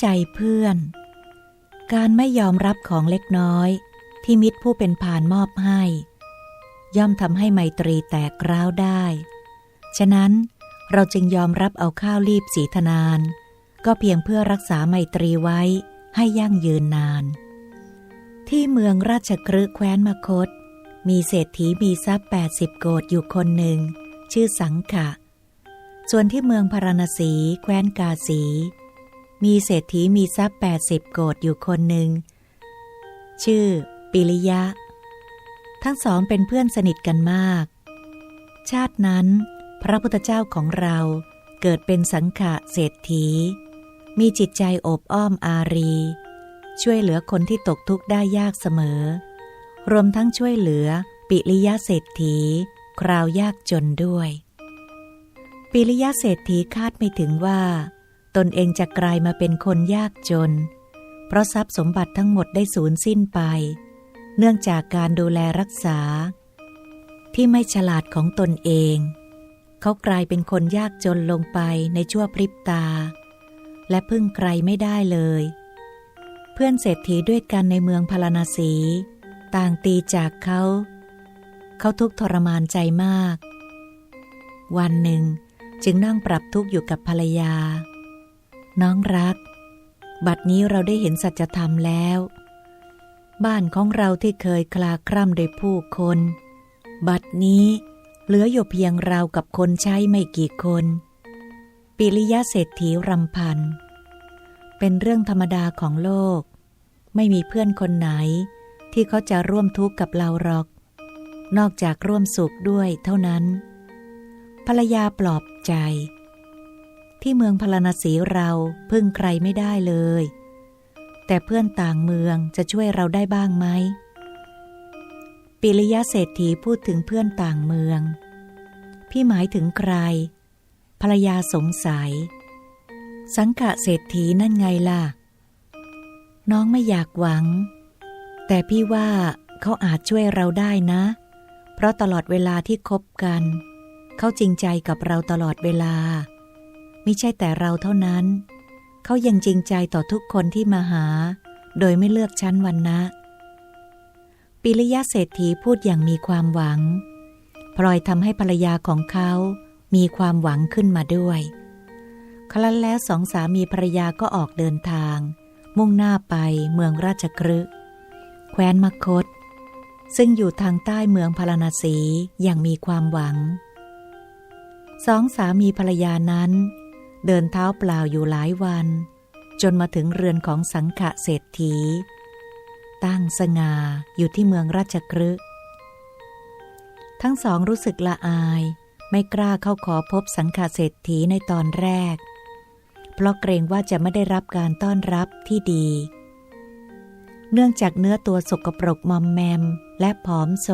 ใจเพื่อน การไม่ยอมรับของเล็กน้อย ที่มิตรผู้เป็นผ่านมอบให้ ย่อมทำให้ไมตรีแตกร้าวได้ ฉะนั้นเราจึงยอมรับเอาข้าวรีบสีธนาน ก็เพียงเพื่อรักษาไมตรีไว้ให้ยั่งยืนนาน ที่เมืองราชกฤห์แคว้นมคต มีเศรษฐีมีทรัพย์80 โกดอยู่คนหนึ่ง ชื่อสังขะ ส่วนที่เมืองพาราณสี แคว้นกาสี มีเศรษฐีมีทรัพย์80โกดอยู่คนหนึ่ง ชื่อ ปิริยะ ทั้งสองเป็นเพื่อนสนิทกันมาก ชาตินั้น พระพุทธเจ้าของเราเกิดเป็นสังขะเศรษฐี มีจิตใจอบอ้อมอารี ช่วยเหลือคนที่ตกทุกข์ได้ยากเสมอ รวมทั้งช่วยเหลือปิริยะเศรษฐี คราวยากจนด้วย ปิริยะเศรษฐีคาดไม่ถึงว่า ตนเองจะกลายมาเป็นคนยากจน เพราะทรัพย์สมบัติทั้งหมดได้สูญสิ้นไป เนื่องจากการดูแลรักษา ที่ไม่ฉลาดของตนเอง เขากลายเป็นคนยากจนลงไปในชั่วพริบตา และพึ่งใครไม่ได้เลย เพื่อนเศรษฐีด้วยกันในเมืองพาราณสี ต่างตีจากเขา เขาทุกข์ทรมานใจมาก วันหนึ่งจึงนั่งปรับทุกข์อยู่กับภรรยา น้องรัก บัดนี้เราได้เห็นสัจธรรมแล้ว บ้านของเราที่เคยคลาคร่ำด้วยผู้คน บัดนี้เหลืออยู่เพียงเรากับคนใช้ไม่กี่คน ปิริยะเศรษฐีรำพัน เป็นเรื่องธรรมดาของโลก ไม่มีเพื่อนคนไหน ที่เขาจะร่วมทุกข์กับเราหรอก นอกจากร่วมสุขด้วยเท่านั้น ภรรยาปลอบใจ ที่เมืองพาราณสีเราพึ่งใครไม่ได้เลย แต่เพื่อนต่างเมืองจะช่วยเราได้บ้างไหมปิริยะเศรษฐีพูดถึงเพื่อนต่างเมือง พี่หมายถึงใคร ภรรยาสงสัย สังกะเศรษฐีนั่นไงล่ะ น้องไม่อยากหวัง แต่พี่ว่าเขาอาจช่วยเราได้นะ เพราะตลอดเวลาที่คบกัน เขาจริงใจกับเราตลอดเวลา ม่ใช่แต่เราเท่านั้น เขายังจริงใจต่อทุกคนที่มาหา โดยไม่เลือกชั้นวันนะ ปิริยะเศรษฐีพูดอย่างมีความหวัง พลอยทำให้ภรรยาของเขามีความหวังขึ้นมาด้วย ครั้นแล้วสองสามีภรรยาก็ออกเดินทาง มุ่งหน้าไปเมืองราชกฤห์แคว้นมคต ซึ่งอยู่ทางใต้เมืองพาราณสีอย่างมีความหวังสองสามีภรรยานั้น เดินเท้าเปล่าอยู่หลายวัน จนมาถึงเรือนของสังขะเศรษฐี ตั้งสง่าอยู่ที่เมืองราชกฤห์ทั้งสองรู้สึกละอายไม่กล้าเข้าขอพบสังขะเศรษฐีในตอนแรก เพราะเกรงว่าจะไม่ได้รับการต้อนรับที่ดี เนื่องจากเนื้อตัวสกปรกมอมแมมและผอมโซ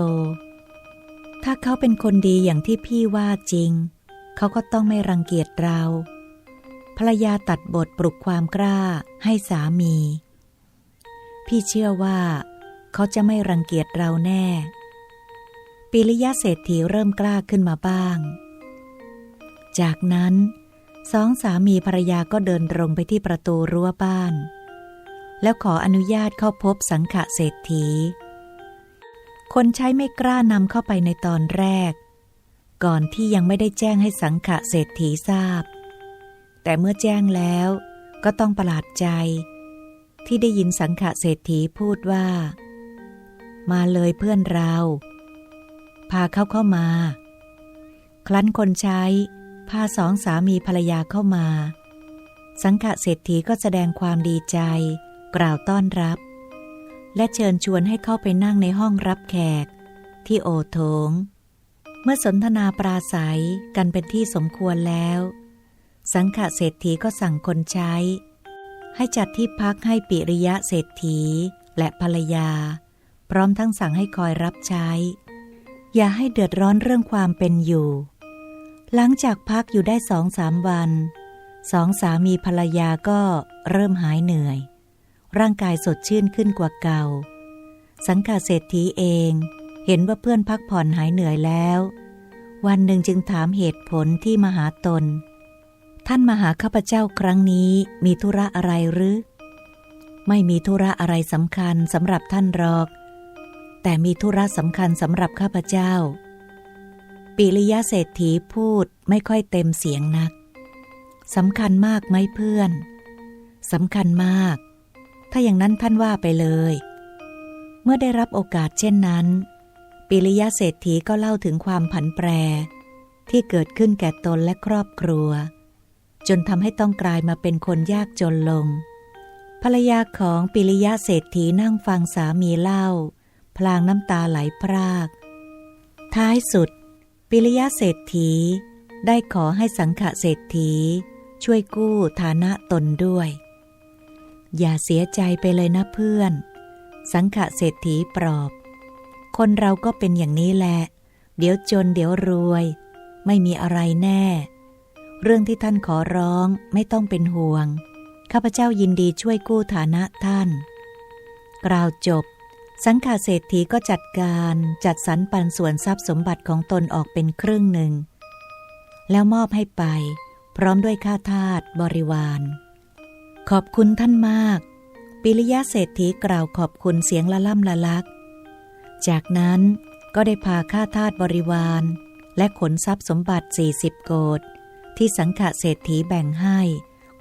ถ้าเขาเป็นคนดีอย่างที่พี่ว่าจริง เขาก็ต้องไม่รังเกียจเรา ภรรยาตัดบทปลุกความกล้าให้สามี พี่เชื่อว่า เขาจะไม่รังเกียจเราแน่ ปิริยะเศรษฐีเริ่มกล้าขึ้นมาบ้าง จากนั้นสองสามีภรรยาก็เดินตรงไปที่ประตูรั้วบ้าน แล้วขออนุญาตเข้าพบสังขะเศรษฐี คนใช้ไม่กล้านำเข้าไปในตอนแรก ก่อนที่ยังไม่ได้แจ้งให้สังขะเศรษฐีทราบ แต่เมื่อแจ้งแล้วก็ต้องประหลาดใจ ที่ได้ยินสังขะเศรษฐีพูดว่า มาเลยเพื่อนเรา พาเขาเข้ามา ครั้นคนใช้พาสองสามีภรรยาเข้ามา สังขะเศรษฐีก็แสดงความดีใจ กล่าวต้อนรับ และเชิญชวนให้เข้าไปนั่งในห้องรับแขก ที่โอโถง เมื่อสนทนาปราศัยกันเป็นที่สมควรแล้ว สังขะเศรษฐีก็สั่งคนใช้ ให้จัดที่พักให้ปิริยะเศรษฐีและภรรยา พร้อมทั้งสั่งให้คอยรับใช้ อย่าให้เดือดร้อนเรื่องความเป็นอยู่ หลังจากพักอยู่ได้สองสามวัน สองสามีภรรยาก็เริ่มหายเหนื่อย ร่างกายสดชื่นขึ้นกว่าเก่า สังกาเศรษฐีเองเห็นว่าเพื่อนพักผ่อนหายเหนื่อยแล้ว วันหนึ่งจึงถามเหตุผลที่มาหาตน ท่านมาหาข้าพเจ้าครั้งนี้มีธุระอะไรหรือ ไม่มีธุระอะไรสำคัญสำหรับท่านหรอก แต่มีธุระสำคัญสำหรับข้าพเจ้า ปิริยะเศรษฐีพูดไม่ค่อยเต็มเสียงนักสำคัญมากไหมเพื่อนสำคัญมาก ถ้าอย่างนั้นท่านว่าไปเลย เมื่อได้รับโอกาสเช่นนั้น ปิริยะเศรษฐีก็เล่าถึงความผันแปร ที่เกิดขึ้นแก่ตนและครอบครัว จนทำให้ต้องกลายมาเป็นคนยากจนลง ภรรยาของปิริยะเศรษฐีนั่งฟังสามีเล่า พลางน้ำตาไหลพราก ท้ายสุด ปิริยะเศรษฐี ได้ขอให้สังฆเศรษฐี ช่วยกู้ฐานะตนด้วย อย่าเสียใจไปเลยนะเพื่อน สังฆเศรษฐีปลอบ คนเราก็เป็นอย่างนี้แหละ เดี๋ยวจนเดี๋ยวรวย ไม่มีอะไรแน่ เรื่องที่ท่านขอร้องไม่ต้องเป็นห่วง ข้าพเจ้ายินดีช่วยกู้ฐานะท่าน กล่าวจบ สังฆาเศรษฐีก็จัดการจัดสรรปันส่วนทรัพย์สมบัติของตนออกเป็นครึ่งหนึ่ง แล้วมอบให้ไป พร้อมด้วยข้าทาสบริวาร ขอบคุณท่านมาก ปิริยะเศรษฐีกล่าวขอบคุณเสียงละล่ำละลัก จากนั้นก็ได้พาข้าทาสบริวาร และขนทรัพย์สมบัติ 40 โกด ที่สังฆเศรษฐีแบ่งให้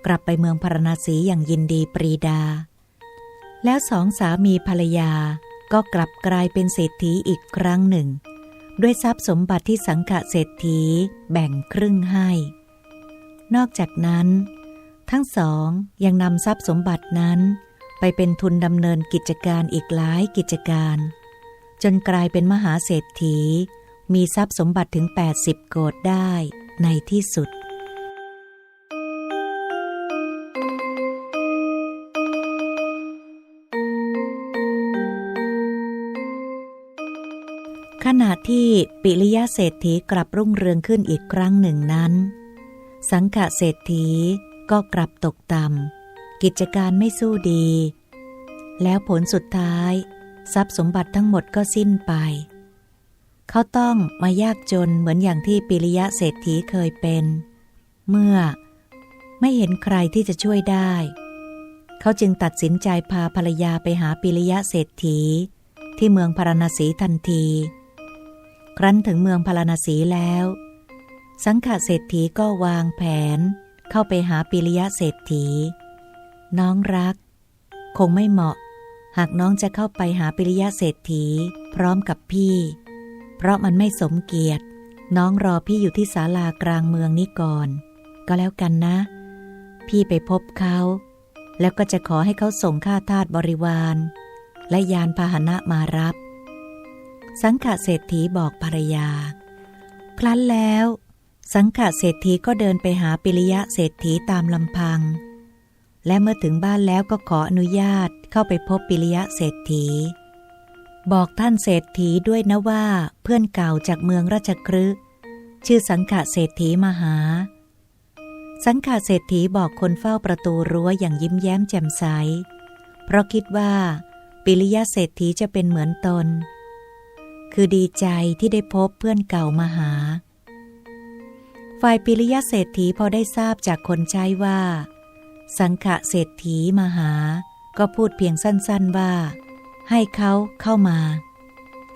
กลับไปเมืองพารณสีอย่างยินดีปรีดา แล้วสองสามีภรรยาก็กลับกลายเป็นเศรษฐีอีกครั้งหนึ่ง ด้วยทรัพย์สมบัติที่สังฆเศรษฐีแบ่งครึ่งให้ นอกจากนั้น ทั้งสองยังนำทรัพย์สมบัตินั้น ไปเป็นทุนดำเนินกิจการอีกหลายกิจการ จนกลายเป็นมหาเศรษฐี มีทรัพย์สมบัติถึง 80 โกดได้ในที่สุด ณะที่ปิริยะเศรษฐีกลับรุ่งเรืองขึ้นอีกครั้งหนึ่งนั้น สังฆะเศรษฐีก็กลับตกต่ำกิจการไม่สู้ดี แล้วผลสุดท้าย ทรัพย์สมบัติทั้งหมดก็สิ้นไป เขาต้องมายากจนเหมือนอย่างที่ปิริยะเศรษฐีเคยเป็น เมื่อไม่เห็นใครที่จะช่วยได้ เขาจึงตัดสินใจพาภรรยาไปหาปิริยะเศรษฐีที่เมืองพาราณสีทันที ครั้นถึงเมืองพาราณสีแล้ว สังฆเศรษฐีก็วางแผน เข้าไปหาปิริยะเศรษฐี น้องรัก คงไม่เหมาะ หากน้องจะเข้าไปหาปิริยะเศรษฐีพร้อมกับพี่ เพราะมันไม่สมเกียรติ น้องรอพี่อยู่ที่ศาลากลางเมืองนี้ก่อน ก็แล้วกันนะ พี่ไปพบเขาแล้วก็จะขอให้เขาส่งค่าทาสบริวาร และยานพาหนะมารับ สังฆเศรษฐีบอกภรรยา ครั้นแล้ว สังฆเศรษฐีก็เดินไปหาปิริยะเศรษฐีตามลำพัง และเมื่อถึงบ้านแล้วก็ขออนุญาตเข้าไปพบปิริยะเศรษฐี บอกท่านเศรษฐีด้วยนะว่าเพื่อนเก่าจากเมืองราชครึชื่อสังฆเศรษฐีมาหา สังฆเศรษฐีบอกคนเฝ้าประตูรั้วอย่างยิ้มแย้มแจ่มใส เพราะคิดว่า ปิริยะเศรษฐีจะเป็นเหมือนตน คือดีใจที่ได้พบเพื่อนเก่ามาหา ฝ่ายปิริยะเศรษฐีพอได้ทราบจากคนใช้ว่า สังฆเศรษฐีมาหา ก็พูดเพียงสั้นๆว่า ให้เขาเข้ามา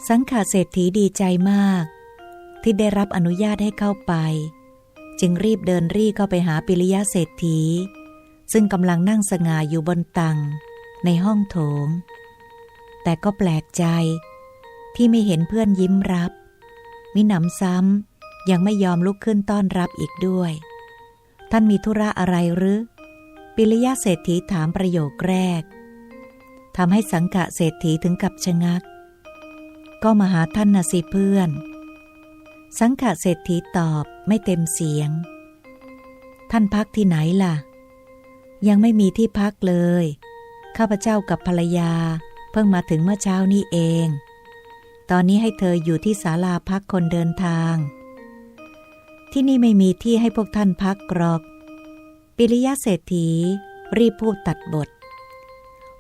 สังฆเศรษฐีดีใจมาก ที่ได้รับอนุญาตให้เข้าไป จึงรีบเดินรี่เข้าไปหาปิริยะเศรษฐี ซึ่งกำลังนั่งสง่าอยู่บนตังในห้องโถง แต่ก็แปลกใจ ที่ไม่เห็นเพื่อนยิ้มรับ มิหนำซ้ำยังไม่ยอมลุกขึ้นต้อนรับอีกด้วย ท่านมีธุระอะไรหรือ ปิริยะเศรษฐีถามประโยคแรกทำให้สังกะเศรษฐีถึงกับชะงัก ก็มาหาท่านนะสิเพื่อน สังกะเศรษฐีตอบไม่เต็มเสียง ท่านพักที่ไหนล่ะ ยังไม่มีที่พักเลย ข้าพเจ้ากับภรรยา เพิ่งมาถึงเมื่อเช้านี้เอง ตอนนี้ให้เธออยู่ที่ศาลาพักคนเดินทาง ที่นี่ไม่มีที่ให้พวกท่านพักกรอก ปิริยะเศรษฐีรีบพูดตัดบท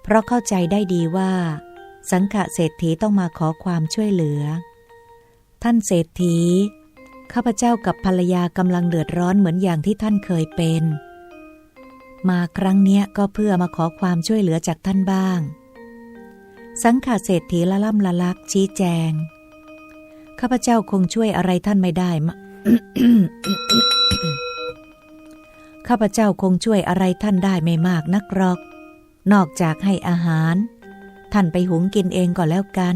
เพราะเข้าใจได้ดีว่า สังฆะเศรษฐีต้องมาขอความช่วยเหลือ ท่านเศรษฐี ข้าพเจ้ากับภรรยากำลังเดือดร้อนเหมือนอย่างที่ท่านเคยเป็น มาครั้งเนี้ยก็เพื่อมาขอความช่วยเหลือจากท่านบ้าง สังขาเศรษฐีละล่ำละลักชี้แจง ข้าพเจ้าคงช่วยอะไรท่านไม่ได้ข้าพเจ้าคงช่วยอะไรท่านได้ไม่มากนักหรอก นอกจากให้อาหาร ท่านไปหุงกินเองก็แล้วกัน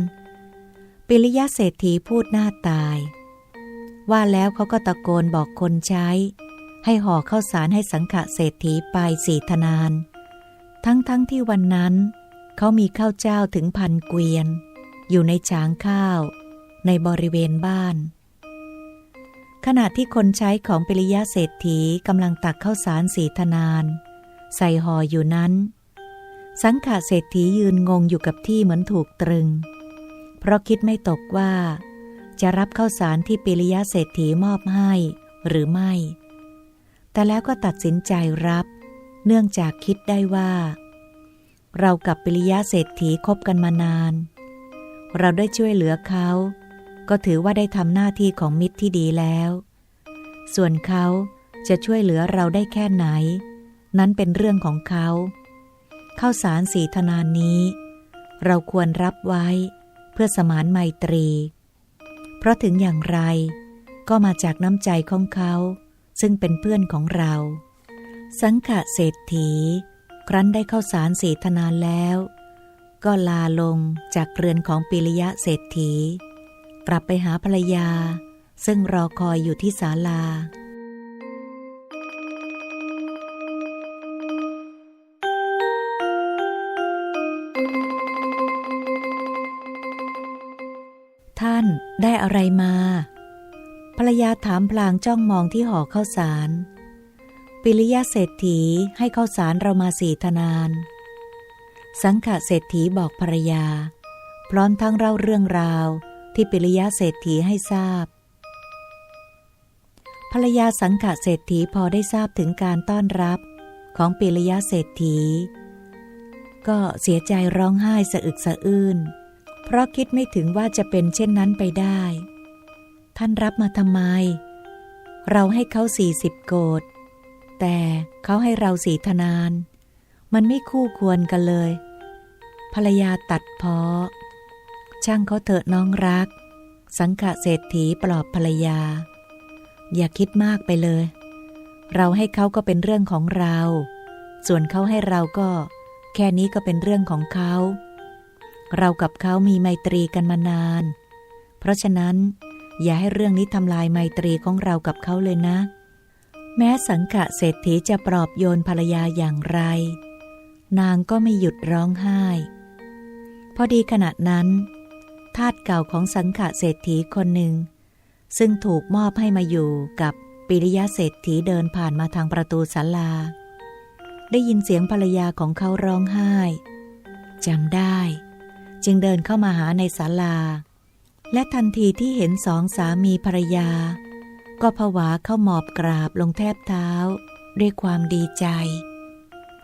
ปิริยะเศรษฐีพูดหน้าตาย ว่าแล้วเขาก็ตะโกนบอกคนใช้ ให้ห่อข้าวสารให้สังขะเศรษฐีไปสี่ธนาน ทั้งๆทที่วันนั้น เขามีข้าวเจ้าถึงพันเกวียน อยู่ในฉางข้าว ในบริเวณบ้าน ขณะที่คนใช้ของปิริยะเศรษฐีกำลังตักข้าวสารสีธนาน ใส่ห่ออยู่นั้น สังขะเศรษฐียืนงงอยู่กับที่เหมือนถูกตรึง เพราะคิดไม่ตกว่า จะรับข้าวสารที่ปิริยะเศรษฐีมอบให้หรือไม่ แต่แล้วก็ตัดสินใจรับ เนื่องจากคิดได้ว่า เรากับปิริยะเศรษฐีคบกันมานาน เราได้ช่วยเหลือเขา ก็ถือว่าได้ทำหน้าที่ของมิตรที่ดีแล้ว ส่วนเขาจะช่วยเหลือเราได้แค่ไหน นั้นเป็นเรื่องของเขาข้าวสารสีธนานนี้ เราควรรับไว้เพื่อสมานไมตรี เพราะถึงอย่างไร ก็มาจากน้ำใจของเขา ซึ่งเป็นเพื่อนของเรา สังขะเศรษฐี ครั้นได้เข้าสารสีธนานแล้ว ก็ลาลงจากเรือนของปิริยะเศรษฐี กลับไปหาภรรยา ซึ่งรอคอยอยู่ที่ศาลาท่านได้อะไรมา ภรรยาถามพลางจ้องมองที่ห่อข้าวสาร ปิริยะเศรษฐีให้ข้าวสารเรามาสี่ธนาน สังขะเศรษฐีบอกภรรยา พร้อมทั้งเล่าเรื่องราวที่ปิริยะเศรษฐีให้ทราบ ภรรยาสังขะเศรษฐีพอได้ทราบถึงการต้อนรับของปิริยะเศรษฐี ก็เสียใจร้องไห้สะอึกสะอื้นเพราะคิดไม่ถึงว่าจะเป็นเช่นนั้นไปได้ ท่านรับมาทำไม เราให้เขาสี่สิบโกด แต่เขาให้เราสีธนาน มันไม่คู่ควรกันเลย ภรรยาตัดเพาะช่างเขาเถอะน้องรัก สังขะเศรษฐีปลอบภรรยา อย่าคิดมากไปเลย เราให้เขาก็เป็นเรื่องของเรา ส่วนเขาให้เราก็ แค่นี้ก็เป็นเรื่องของเขา เรากับเขามีไมตรีกันมานาน เพราะฉะนั้น อย่าให้เรื่องนี้ทำลายไมตรีของเรากับเขาเลยนะ แม้สังขะเศรษฐีจะปลอบโยนภรรยาอย่างไร นางก็ไม่หยุดร้องไห้ พอดีขณะนั้น ทาสเก่าของสังขะเศรษฐีคนหนึ่ง ซึ่งถูกมอบให้มาอยู่กับปิริยะเศรษฐีเดินผ่านมาทางประตูศาลา ได้ยินเสียงภรรยาของเขาร้องไห้จำได้ จึงเดินเข้ามาหาในศาลา และทันทีที่เห็นสองสามีภรรยา ก็ผวาเข้าหมอบกราบลงแทบเท้า ด้วยความดีใจ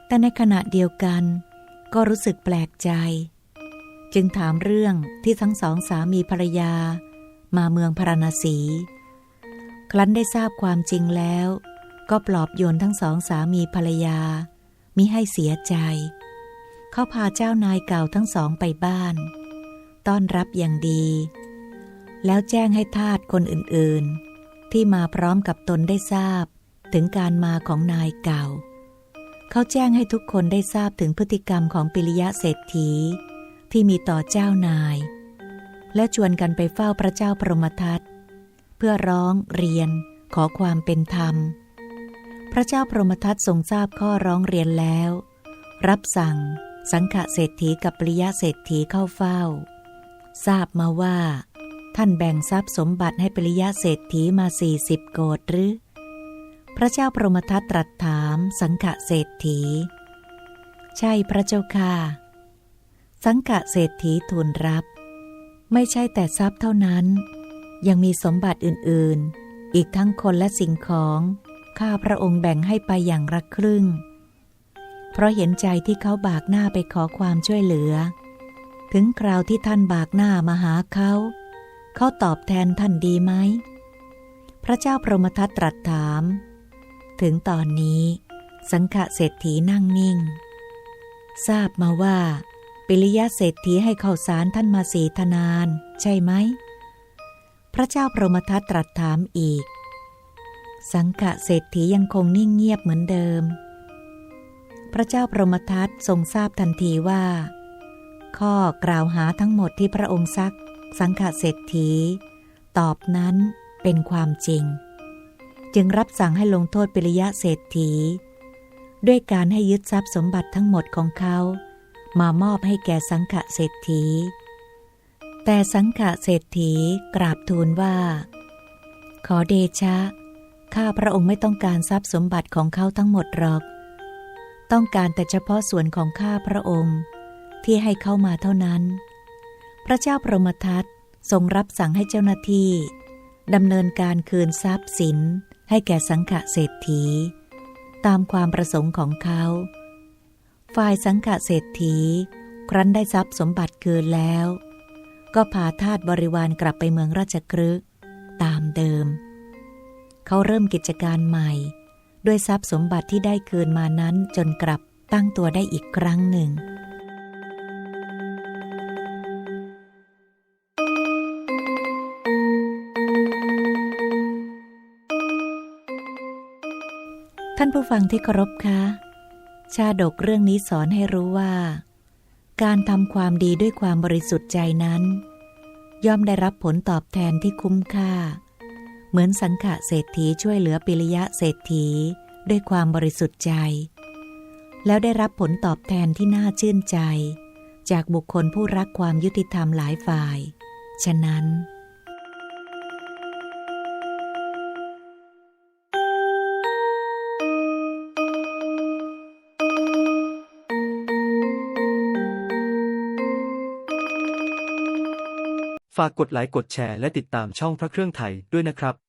แต่ในขณะเดียวกัน ก็รู้สึกแปลกใจ จึงถามเรื่องที่ทั้งสองสามีภรรยา มาเมืองพาราณสี ครั้นได้ทราบความจริงแล้ว ก็ปลอบโยนทั้งสองสามีภรรยา มิให้เสียใจ เขาพาเจ้านายเก่าทั้งสองไปบ้าน ต้อนรับอย่างดี แล้วแจ้งให้ทาสคนอื่นๆ ที่มาพร้อมกับตนได้ทราบ ถึงการมาของนายเก่า เขาแจ้งให้ทุกคนได้ทราบถึงพฤติกรรมของปิริยะเศรษฐี ที่มีต่อเจ้านาย และชวนกันไปเฝ้าพระเจ้าพรหมทัตเพื่อร้องเรียน ขอความเป็นธรรม พระเจ้าพรหมทัตทรงทราบข้อร้องเรียนแล้ว รับสั่ง สังฆเศรษฐีกับปริยะเศรษฐีเข้าเฝ้า ทราบมาว่า ท่านแบ่งทรัพย์สมบัติให้ปริยะเศรษฐีมาสี่สิบโกดหรือ พระเจ้าพรหมทัตตรัสถามสังฆเศรษฐี ใช่พระเจ้าค่ะ สังฆเศรษฐีทูลรับ ไม่ใช่แต่ทรัพย์เท่านั้น ยังมีสมบัติอื่นๆ อีกทั้งคนและสิ่งของข้าพระองค์แบ่งให้ไปอย่างละครึ่ง เพราะเห็นใจที่เขาบากหน้าไปขอความช่วยเหลือ ถึงคราวที่ท่านบากหน้ามาหาเขา เขาตอบแทนท่านดีไหม พระเจ้าพรหมทัตตรัสถาม ถึงตอนนี้ สังฆเศรษฐีนั่งนิ่ง ทราบมาว่า ปิริยะเศรษฐีให้ข้าวสารท่านมาสีทนาน ใช่ไหม พระเจ้าพรหมทัตตรัสถามอีก สังฆเศรษฐียังคงนิ่งเงียบเหมือนเดิม พระเจ้าพรหมทัตทรงทราบทันทีว่า ข้อกล่าวหาทั้งหมดที่พระองค์ซัก สังฆเศรษฐี ตอบนั้นเป็นความจริง จึงรับสั่งให้ลงโทษปิริยะเศรษฐี ด้วยการให้ยึดทรัพย์สมบัติทั้งหมดของเขา มามอบให้แก่สังฆเศรษฐี แต่สังฆเศรษฐีกราบทูลว่า ขอเดชะ ข้าพระองค์ไม่ต้องการทรัพย์สมบัติของเขาทั้งหมดหรอก ต้องการแต่เฉพาะส่วนของข้าพระองค์ที่ให้เข้ามาเท่านั้น พระเจ้าพรหมทัตทรงรับสั่งให้เจ้าหน้าที่ดำเนินการคืนทรัพย์สินให้แก่สังฆเศรษฐี ตามความประสงค์ของเขา ฝ่ายสังฆเศรษฐี ครั้นได้ทรัพย์สมบัติคืนแล้ว ก็พาทาสบริวารกลับไปเมืองราชครึกตามเดิม เขาเริ่มกิจการใหม่ ด้วยทรัพย์สมบัติที่ได้คืนมานั้นจนกลับตั้งตัวได้อีกครั้งหนึ่ง ท่านผู้ฟังที่เคารพคะ ชาดกเรื่องนี้สอนให้รู้ว่า การทำความดีด้วยความบริสุทธิ์ใจนั้น ย่อมได้รับผลตอบแทนที่คุ้มค่า เหมือนสังฆะเศรษฐีช่วยเหลือปิริยะเศรษฐีด้วยความบริสุทธิ์ใจ แล้วได้รับผลตอบแทนที่น่าชื่นใจ จากบุคคลผู้รักความยุติธรรมหลายฝ่าย ฉะนั้น ฝากกดไลค์กดแชร์และติดตามช่องพระเครื่องไทยด้วยนะครับ